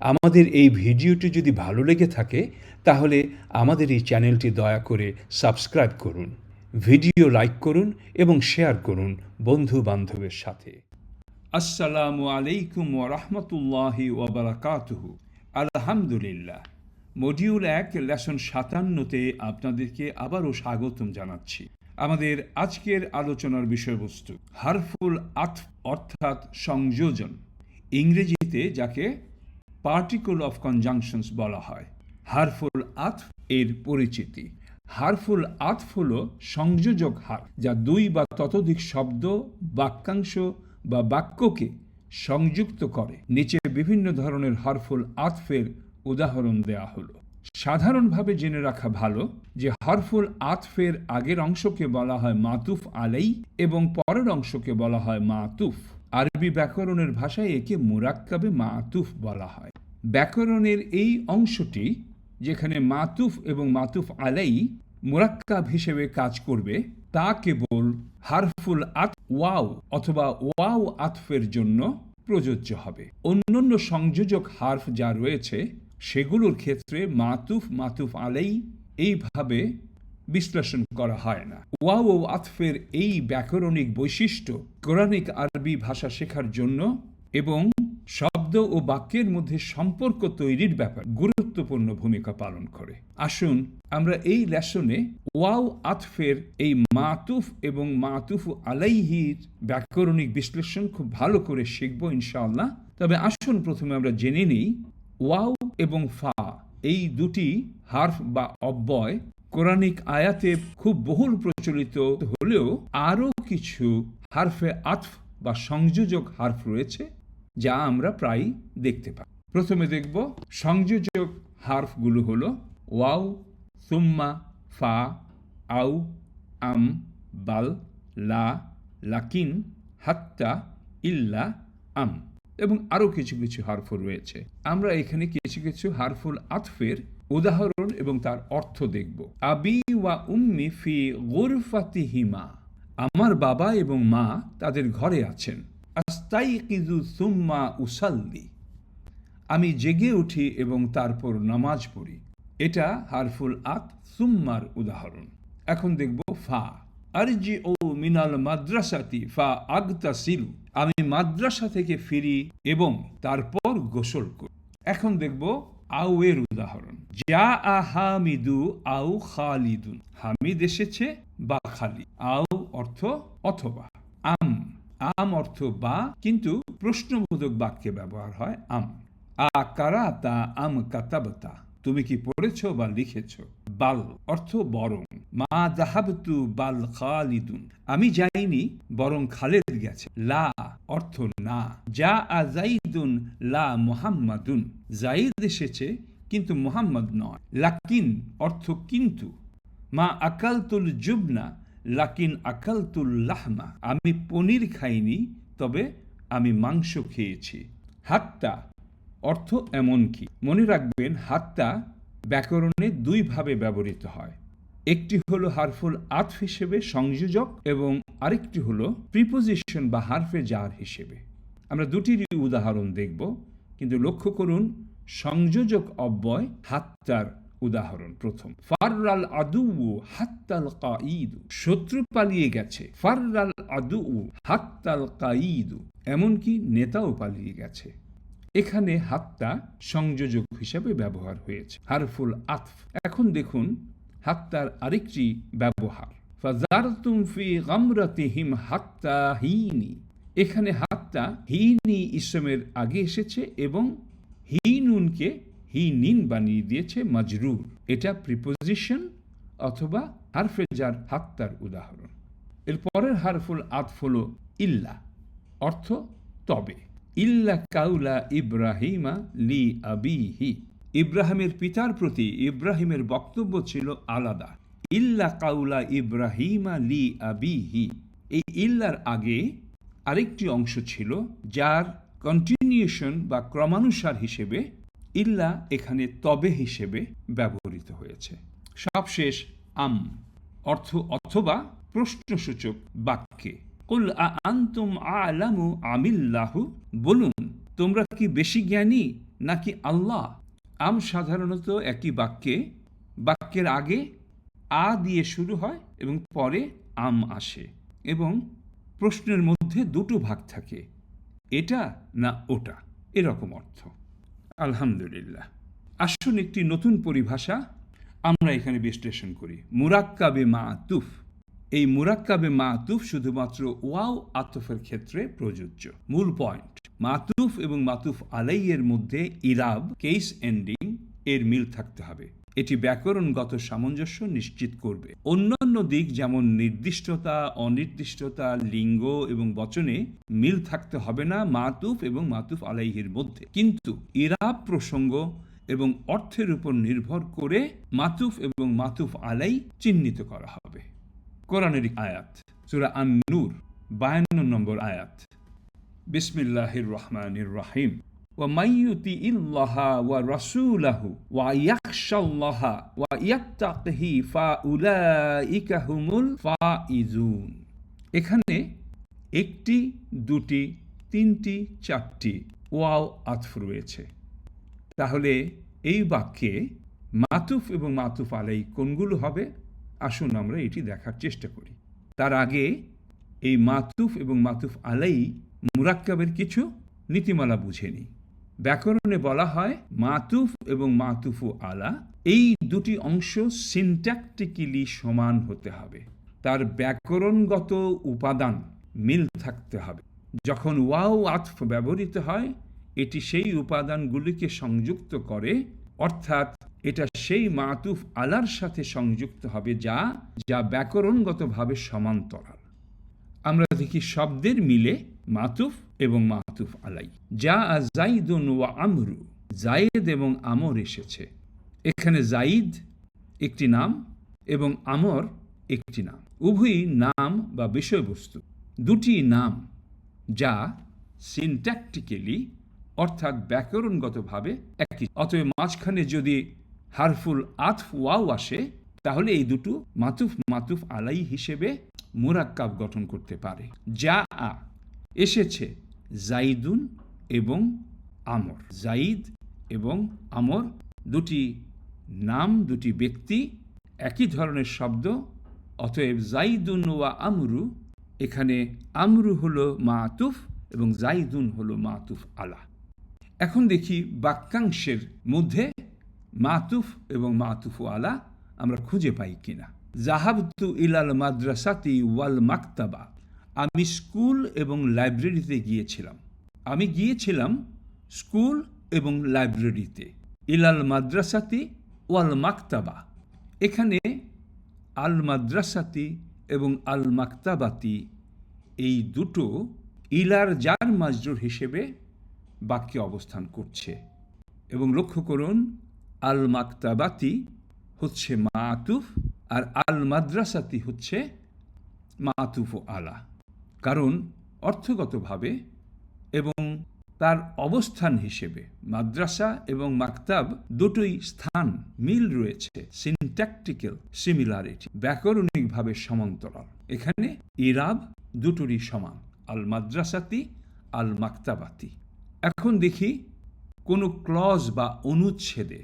আমাদের এই ভিডিওটি যদি ভালো লেগে থাকে, তাহলে আমাদের এই চ্যানেলটি দয়া করে সাবস্ক্রাইব করুন, ভিডিও লাইক করুন এবং শেয়ার করুন বন্ধু বান্ধবের সাথে। আসসালামু আলাইকুম ওরহমতুল্লাহি ওবরাকাতুহু আলহামদুলিল্লাহ। মডিউল এক, লেসন সাতান্নতে আপনাদেরকে আবারও স্বাগতম জানাচ্ছি। আমাদের আজকের আলোচনার বিষয়বস্তু, হারফুল আত অর্থাৎ সংযোজন। ইংরেজিতে যাকে পার্টিকল অফ কনজাংশনস বলা হয়। হারফুল আতফ এর পরিচিতি। হারফুল আতফ হল সংযোজক হার, যা দুই বা ততোধিক শব্দ, বাক্যাংশ বা বাক্যকে সংযুক্ত করে। নিচে বিভিন্ন ধরনের হরফুল আতফের উদাহরণ দেয়া হলো। সাধারণভাবে জেনে রাখা ভালো যে হরফুল আতফের আগের অংশকে বলা হয় মাতুফ আলাই এবং পরের অংশকে বলা হয় মাতুফ। আরবি ব্যাকরণের ভাষায় একে মুরাক্কাবে মাতুফ বলা হয়। ব্যাকরণের এই অংশটি যেখানে মাতুফ এবং মাতুফ আলাই মুরাক্কাব হিসেবে কাজ করবে, তা কেবল হারফুল আত ওয়াও অথবা ওয়াও আতফের জন্য প্রযোজ্য হবে। অন্যান্য সংযোজক হার্ফ যা রয়েছে, সেগুলোর ক্ষেত্রে মাতুফ মাতুফ আলাই এইভাবে বিশ্লেষণ করা হয় না। ওয়াও ও আতফের এই ব্যাকরণিক বৈশিষ্ট্য কোরআনিক আরবি ভাষা শেখার জন্য এবং শব্দ ও বাক্যের মধ্যে সম্পর্ক তৈরির ব্যাপার গুরুত্বপূর্ণ ভূমিকা পালন করে। আসুন আমরা এই লেসনে ওয়াও আতফের এই মাতুফ এবং মাতুফ আলাইহির ব্যাকরণিক বিশ্লেষণ খুব ভালো করে শিখব ইনশাআল্লাহ। তবে আসুন প্রথমে আমরা জেনে নিই, ওয়াও এবং ফা এই দুটি হার্ফ বা অব্যয় কোরআনিক আয়াতে খুব বহুল প্রচলিত হলেও আরও কিছু হারফে আতফ বা সংযোজক হার্ফ রয়েছে। যা আমরা প্রায় দেখতে পাই। প্রথমে দেখব সংযোজক হার্ফগুলো হলো ওয়াও, সুম্মা, ফা আউ আম, বাল, লা, লাকিন, হাত্তা, ইল্লা, আম এবং আরও কিছু কিছু হারফ রয়েছে। আমরা এখানে কিছু কিছু হারফুল আতফের উদাহরণ এবং তার অর্থ দেখব। আবি ওয়া উম্মি ফি গুরফাতিহিমা। আমার বাবা এবং মা তাদের ঘরে আছেন। আস্তাইকিজু সুম্মা উসাল্লি। আমি জেগে উঠি এবং তারপর নামাজ পড়ি। এটা হারফুল আত সুম্মার উদাহরণ। এখন দেখব ফা। আরজি ও মিনাল মাদ্রাসাতি ফা আগতা সিলু আমি মাদ্রাসা থেকে ফিরি এবং তারপর গোসল করি। এখন দেখব আউ এর উদাহরণ। যা আ হামিদু আউ খালিদুন। হামিদ এসেছে বা খালি। আউ অর্থ অথবা। আম অর্থ বা, কিন্তু প্রশ্নবোধক বাক্যে ব্যবহার হয় আম। আ কারাতা আম কাতাবতা। তুমি কি পড়েছ বা লিখেছ? বাল অর্থ বরং। মা দাহাবতু বাল খালিদুন। আমি যাইনি বরং খালেদ গেছে। লা অর্থ না। যা আ জাইদুন লা মুহাম্মাদুন। জাইদ এসেছে, কিন্তু মুহাম্মদ নয়। লাকিন অর্থ কিন্তু। মা আকালতুল জুবনা। লাকিন আকালতুল লাহমা, আমি পনির খাইনি, তবে আমি মাংস খেয়েছি। হাত্তা, অর্থ এমন কি? মনে রাখবেন, হাত্তা ব্যাকরণে দুইভাবে ব্যবহৃত হয়। একটি হলো হারফুল আতফ হিসেবে সংযোজক এবং আরেকটি হলো প্রিপোজিশন বা হারফে জার হিসেবে। আমরা দুটিরই উদাহরণ দেখব, কিন্তু লক্ষ্য করুন, সংযোজক অব্যয় হাত্তার উদাহরণ, প্রথম। ফাররাল আদু হাত্তাল কাঈদু। শত্রু পালিয়ে গেছে। ফাররাল আদু হাত্তাল কাঈদু। এমনকি নেতাও পালিয়ে গেছে। এখানে হাত্তা সংযোজক হিসাবে ব্যবহার হয়েছে। হারফুল আতফ। এখন দেখুন হাত্তার আরেকটি ব্যবহার। ফাজারতুম ফি গামরাতিহিম হাত্তা হিনি। এখানে হাত্তা হিনি ইসমের আগে এসেছে এবং হিনুনকে হি নিন বানিয়ে দিয়েছে মাজরুর এটা প্রিপোজিশন অথবা হারফে যার হাত্তার উদাহরণ এর পরের হারফুল আতফ হল ইল্লা অর্থ তবে ইল্লা কাউলা ইব্রাহিমা লি আবিহি ইব্রাহিমের পিতার প্রতি ইব্রাহিমের বক্তব্য ছিল আলাদা ইল্লা কাউলা ইব্রাহিমা লি আবিহি এই ইল্লার আগে আরেকটি অংশ ছিল যার কন্টিনিউশন বা ক্রমানুসার হিসেবে ইল্লা এখানে তবে হিসেবে ব্যবহৃত হয়েছে। সবশেষ আম, অর্থ অথবা প্রশ্নসূচক বাক্যে। কুল আন্তুম আলামু আমিল্লাহু? বলুন, তোমরা কি বেশি জ্ঞানী নাকি আল্লাহ? আম সাধারণত একই বাক্যে। বাক্যের আগে আ দিয়ে শুরু হয় এবং পরে আম আসে এবং প্রশ্নের মধ্যে দুটো ভাগ থাকে, এটা না ওটা? এরকম অর্থ। আলহামদুলিল্লাহ। আসুন একটি নতুন পরিভাষা আমরা এখানে বিশ্লেষণ করি। মুরাক্কাবে মা আতুফ এই মুরাক্কাবে মা আতুফ শুধুমাত্র ওয়াও আতফের ক্ষেত্রে প্রযোজ্য। মূল পয়েন্ট, মাতুফ এবং মাতুফ আলাইয়ের মধ্যে ইরাব কেস এন্ডিং, এর মিল থাকতে হবে। এটি ব্যাকরণগত সামঞ্জস্য নিশ্চিত করবে। অন্যান্য দিক যেমন নির্দিষ্টতা, অনির্দিষ্টতা, লিঙ্গ এবং বচনে মিল থাকতে হবে না মাতুফ এবং মাতুফ আলাইহির মধ্যে। কিন্তু ইরাব প্রসঙ্গ এবং অর্থের উপর নির্ভর করে মাতুফ এবং মাতুফ আলাই চিহ্নিত করা হবে। কোরআনের আয়াত, সুরা আন নূর বায়ান্ন নম্বর আয়াত। বিসমিল্লাহির রহমানির রাহিম। মাইয়ুতি ইল্লাহা ওয়া রাসূলাহু ওয়া ইয়াখশাল্লাহা ওয়া ইয়াত্তাকিহি ফাউলাইকা হুমুল এখানে একটি, দুটি, তিনটি, চারটি ওয়াও আতফ রয়েছে। তাহলে এই বাক্যে মাতুফ এবং মাতুফ আলাই কোনগুলো হবে? আসুন আমরা এটি দেখার চেষ্টা করি। তার আগে এই মাতুফ এবং মাতুফ আলাই মুরাক্কাবের কিছু নীতিমালা বুঝে নিই। ব্যাকরণে বলা হয় মাতুফ এবং মাতুফু আলা। এই দুটি অংশ সিনট্যাকটিক্যালি সমান হতে হবে। তার ব্যাকরণগত উপাদান মিল থাকতে হবে। যখন ওয়াও আতফ ব্যবহৃত হয়, এটি সেই উপাদানগুলিকে সংযুক্ত করে, অর্থাৎ এটা সেই মাতুফ আলার সাথে সংযুক্ত হবে যা যা ব্যাকরণগতভাবে সমান্তরাল। আমরা দেখি শব্দের মিলে মাতুফ এবং মাতুফ আলাই। যা জাইদুন ওয়া আমরু, জায়েদ এবং আমর এসেছে। এখানে জাইদ একটি নাম এবং আমর একটি নাম। উভয়ই নাম বা বিষয়বস্তু। দুটি নাম যা সিনট্যাকটিক্যালি অর্থাৎ ব্যাকরণগতভাবে একই। অতএব মাঝখানে যদি হারফুল আতফ ওয়াও আসে, তাহলে এই দুটো মাতুফ মাতুফ আলাই হিসেবে মুরাক্কাব গঠন করতে পারে। যা আ এসেছে জাইদুন এবং আমর। জাইদ এবং আমর দুটি নাম, দুটি ব্যক্তি, একই ধরনের শব্দ, অতএব জাইদুন ওয়া আমরু, এখানে আমরু হলো মাতুফ এবং জাইদুন হলো মাতুফ আলা এখন দেখি বাক্যাংশের মধ্যে মাতুফ এবং মাতুফ আলা আমরা খুঁজে পাই কিনা। জাহাবতু ইলাল মাদ্রাসাতি ওয়াল মাকতাবা। আমি স্কুল এবং লাইব্রেরিতে গিয়েছিলাম। আমি গিয়েছিলাম স্কুল এবং লাইব্রেরিতে। ইলাল মাদ্রাসাতি ওয়াল মাকতাবা। এখানে আল মাদ্রাসাতি এবং আল মাকতাবাতি এই দুটো ইলার জার মাজরুর হিসেবে বাক্যে অবস্থান করছে। এবং লক্ষ্য করুন, আল মাকতাবাতি হচ্ছে মাতুফ আর আল মাদ্রাসাতি হচ্ছে মাতুফ আলা। কারণ অর্থগতভাবে এবং তার অবস্থান হিসেবে মাদ্রাসা এবং মাকতাব দুটোই স্থান মিল রয়েছে সিনট্যাকটিক্যাল সিমিলারিটি ব্যাকরণিকভাবে সমান্তরাল। এখানে ইরাব দুটোরই সমান আল মাদ্রাসাতি আল মাকতাবাতি এখন দেখি কোনো ক্লজ বা অনুচ্ছেদে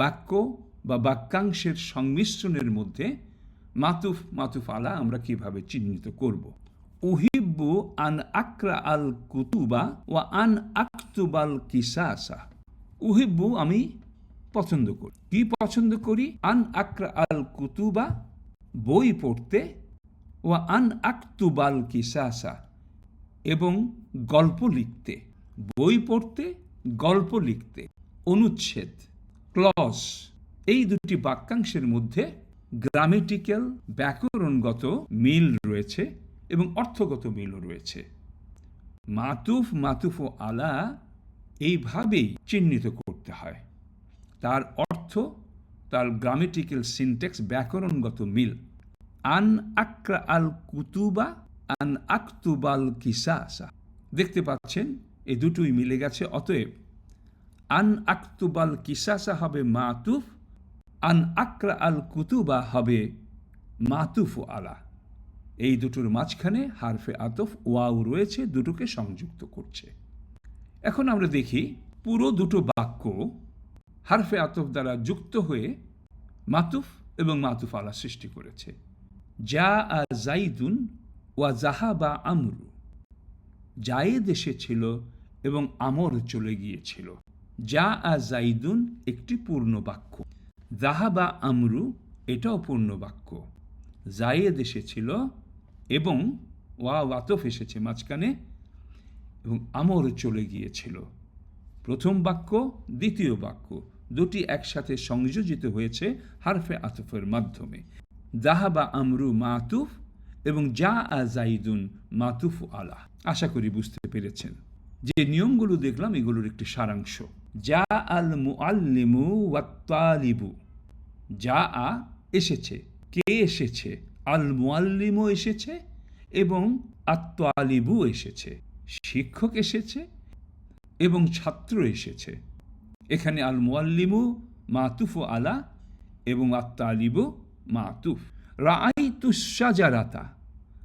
বাক্য বা বাক্যাংশের সংমিশ্রণের মধ্যে মাতুফ মাতুফ আলা আমরা কীভাবে চিহ্নিত করব। উহিব্বু আন আকরা আল কুতুবা ও আন আক্তুবাল কিসাসা উহিব্বু আমি পছন্দ করি। কি পছন্দ করি? আন আকরা আল কুতুবা বই পড়তে ও আন আক্তুবাল কিসাসা এবং গল্প লিখতে। বই পড়তে, গল্প লিখতে। অনুচ্ছেদ, ক্লস, এই দুটি বাক্যাংশের মধ্যে গ্রামেটিক্যাল ব্যাকরণগত মিল রয়েছে। এবং অর্থগত মিলও রয়েছে। মাতুফ মাতুফ ও আলা এইভাবেই চিহ্নিত করতে হয়। তার অর্থ, তার গ্রামেটিক্যাল সিনটেক্স ব্যাকরণগত মিল। আন আক্রা আল কুতুবা, আন আক্তুবাল কিসাসা। দেখতে পাচ্ছেন এই দুটোই মিলে গেছে, অতএব আন আক্তুবাল কিসাসা হবে মাতুফ, আন আক্রা আল কুতুবা হবে মাতুফ আলা। এই দুটোর মাঝখানে হারফে আতফ ওয়াও রয়েছে, দুটোকে সংযুক্ত করছে। এখন আমরা দেখি পুরো দুটো বাক্য হারফে আতফ দ্বারা যুক্ত হয়ে মাতুফ এবং মাতুফ আলা সৃষ্টি করেছে। যা আ জাইদুন ওয়া জাহা বা আমরু। জায়েদ এসেছিল এবং আমর চলে গিয়েছিল। যা আ জাইদুন একটি পূর্ণ বাক্য। জাহাবা আমরু এটাও পূর্ণ বাক্য। জায়েদ এসেছিল এবং ওয়া ওয়াতফ এসেছে মাঝখানে এবং আমর চলে গিয়েছিল। প্রথম বাক্য, দ্বিতীয় বাক্য, দুটি একসাথে সংযোজিত হয়েছে হারফে আতফের মাধ্যমে। জাহাবা আমরু মাতুফ এবং যা আ জাইদুন মাতুফ আলা। আশা করি বুঝতে পেরেছেন। যে নিয়মগুলো দেখলাম, এগুলোর একটি সারাংশ। যা আল মু মুআল্লিমু ওয়াত্তালিবু যা আ এসেছে, কে এসেছে? আল মুআল্লিমও এসেছে এবং আত্মালিবু এসেছে, শিক্ষক এসেছে এবং ছাত্র এসেছে। এখানে আল মুআল্লিমু মাতুফ আলা এবং আত্মালিবু মাতুফ। রাআইতু সাজারাতা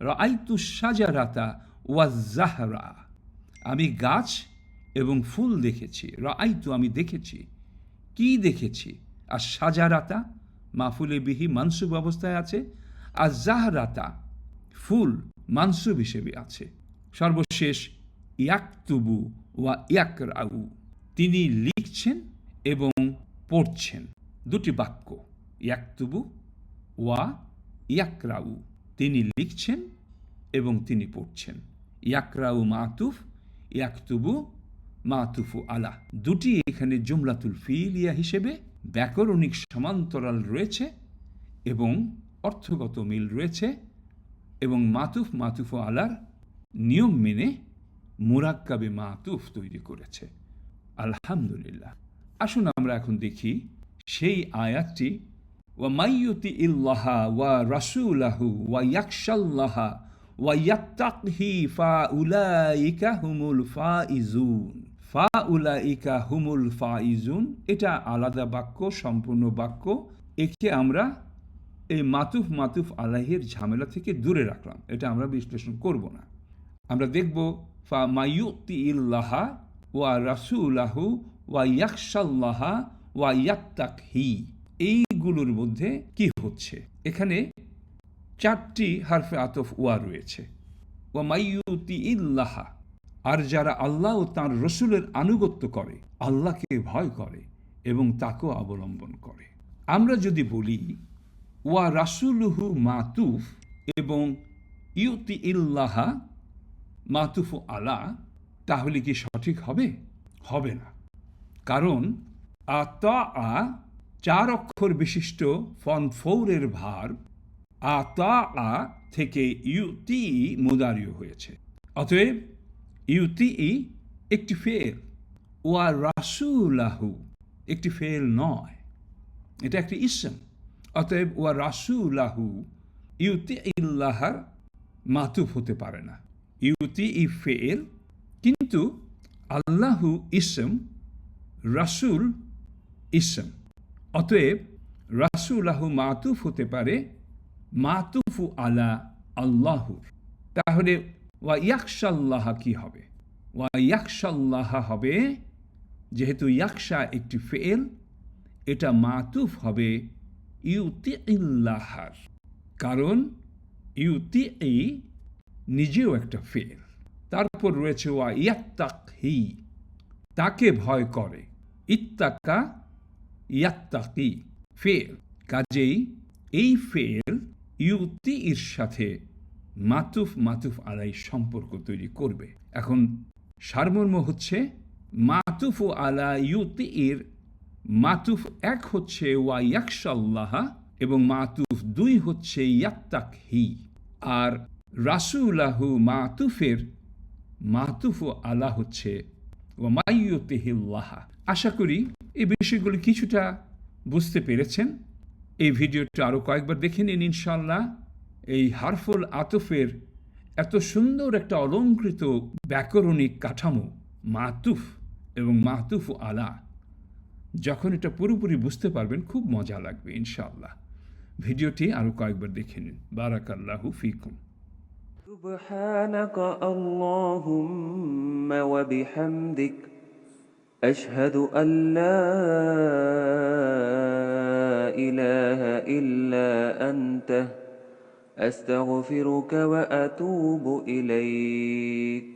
রাআইতু সাজারাতা ওয়াজাহরা আমি গাছ এবং ফুল দেখেছি, রাআইতু আমি দেখেছি। কি দেখেছি? আর সাজারাতা মাফুলে বিহি মানসুব অবস্থায় আছে আর জাহরাতা ফুল মানসুব হিসেবে আছে। সর্বশেষ, ইয়াকতুবু ওয়া ইয়াকরাউ। তিনি লিখছেন এবং পড়ছেন। দুটি বাক্য, ইয়াকতুবু ওয়া ইয়াকরাউ। তিনি লিখছেন এবং তিনি পড়ছেন। ইয়াকরাউ মাতুফ, ইয়াকতুবু মাতুফু আলা। দুটি এখানে জুমলাতুল ফিলিয়া হিসেবে ব্যাকরণিক সমান্তরাল রয়েছে এবং অর্থগত মিল রয়েছে এবং মাতুফ মাতুফ আলার নিয়ম মেনে মুরাক্কাবে মাতুফ তৈরি করেছে। আলহামদুলিল্লাহ। আসুন আমরা এখন দেখি সেই আয়াতটি, ওয়া ইল্লাহা ওয়া রাসূলাহু ওয়া ইয়াকশাল্লাহা ওয়া ইয়াত্তাকহি ফা উলাইকা হুমুল ফা উলাইকা হুমুল ফাইজুন এটা আলাদা বাক্য, সম্পূর্ণ বাক্য। একে আমরা এই মাতুফ মাতুফ আলাহের ঝামেলা থেকে দূরে রাখলাম। এটা আমরা বিশ্লেষণ করব না। আমরা দেখব, ফা মায়ুতি ইল্লাহা ওয়া রাসুলাহু ওয়া ইয়াকশাল্লাহা ওয়া ইয়াত্তাকহি। এইগুলোর মধ্যে কি হচ্ছে? এখানে চারটি হারফে আতফ ওয়া রয়েছে। ওয়া মাইয়ুতি ইল্লাহা আর যারা আল্লাহ ও তাঁর রসুলের আনুগত্য করে, আল্লাহকে ভয় করে এবং তাকেও অবলম্বন করে। আমরা যদি বলি ওয়া রাসুলুহু মাতুফ এবং ইউতি ইল্লাহা মাতুফ আলা তাহলে কি সঠিক হবে? হবে না। কারণ আ আতা আ চার অক্ষর বিশিষ্ট ফন ফৌরের ভার আতা আ থেকে ইউতি মুদারিও হয়েছে। অতএব ইউতি একটি ফেল, ওয়া রাসুলাহু একটি ফেল নয়। এটা একটি ইসম। অতএব, ওয়া রাসুলাহু ইউতি ইল্লাহার মাতুফ হতে পারে না। ইউতি ই ফেল কিন্তু আল্লাহু ইসম, রাসুল ইসম। অতএব, রাসুলাহু মাতুফ হতে পারে, মাতুফু আলা আল্লাহুর। তাহলে, ওয়া ইয়াকশাল্লাহা কি হবে? ওয়া ইয়াকশাল্লাহা হবে, যেহেতু ইয়াকশা একটি ফেল এটা মাতুফ হবে ইউতি ইল্লাহার কারণ ইউতি এই নিজেও একটা ফেল। তারপর রয়েছে ওয়া ইয়াত্তাক হি তাকে ভয় করে। ইত্তাকা ইয়াত্তাকি, ফেল। কাজেই এই ফেল ইউতি এর সাথে মাতুফ মাতুফ আলাই সম্পর্ক তৈরি করবে। এখন সারমর্ম হচ্ছে মাতুফ আলা ইউতি এর মাতুফ এক হচ্ছে ওয়া ইয়াকশাল্লাহা এবং মাতুফ দুই হচ্ছে ইয়াত্তাক হি আর রাসুলাহু মাতুফের, মাতুফ ও আলা হচ্ছে ও মাইয়তিহিল্লাহা আশা করি এই বিষয়গুলি কিছুটা বুঝতে পেরেছেন। এই ভিডিওটা আরও কয়েকবার দেখে নিন ইনশাল্লাহ এই হারফুল আতফের এত সুন্দর একটা অলঙ্কৃত ব্যাকরণিক কাঠামো, মাতুফ এবং মাতুফ আলা। যখন এটা পুরোপুরি বুঝতে পারবেন খুব মজা লাগবে ইনশাআল্লাহ ভিডিওটি আরও কয়েকবার দেখে নিন বারাকাল্লাহু ফিকুম سبحانك اللهم وبحمدك أشهد أن لا إله إلا أنت أستغفرك وأتوب إليك